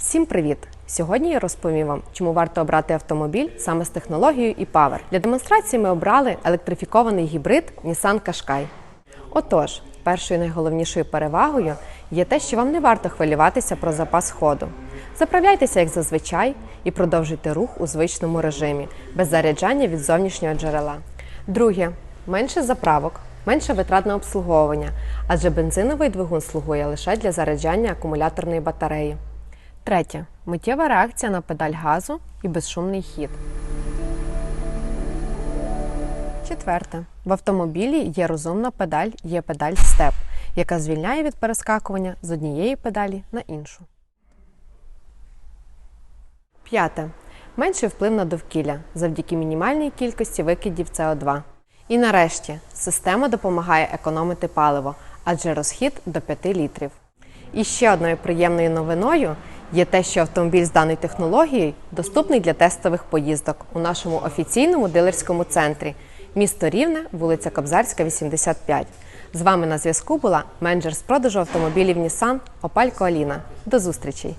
Всім привіт! Сьогодні я розповім вам, чому варто обрати автомобіль саме з технологією і Power. Для демонстрації ми обрали електрифікований гібрид Nissan Qashqai. Отож, першою найголовнішою перевагою є те, що вам не варто хвилюватися про запас ходу. Заправляйтеся як зазвичай і продовжуйте рух у звичному режимі, без заряджання від зовнішнього джерела. Друге, менше заправок, менше витрат на обслуговування, адже бензиновий двигун слугує лише для заряджання акумуляторної батареї. Третє миттєва реакція на педаль газу і безшумний хід. Четверте. В автомобілі є розумна педаль, є педаль степ, яка звільняє від перескакування з однієї педалі на іншу. П'яте. Менший вплив на довкілля завдяки мінімальній кількості викидів СО2. І нарешті система допомагає економити паливо, адже розхід до 5 літрів. І ще одною приємною новиною є те, що автомобіль з даною технологією доступний для тестових поїздок у нашому офіційному дилерському центрі місто Рівне, вулиця Кобзарська, 85. З вами на зв'язку була менеджер з продажу автомобілів Nissan Опалько Аліна. До зустрічей!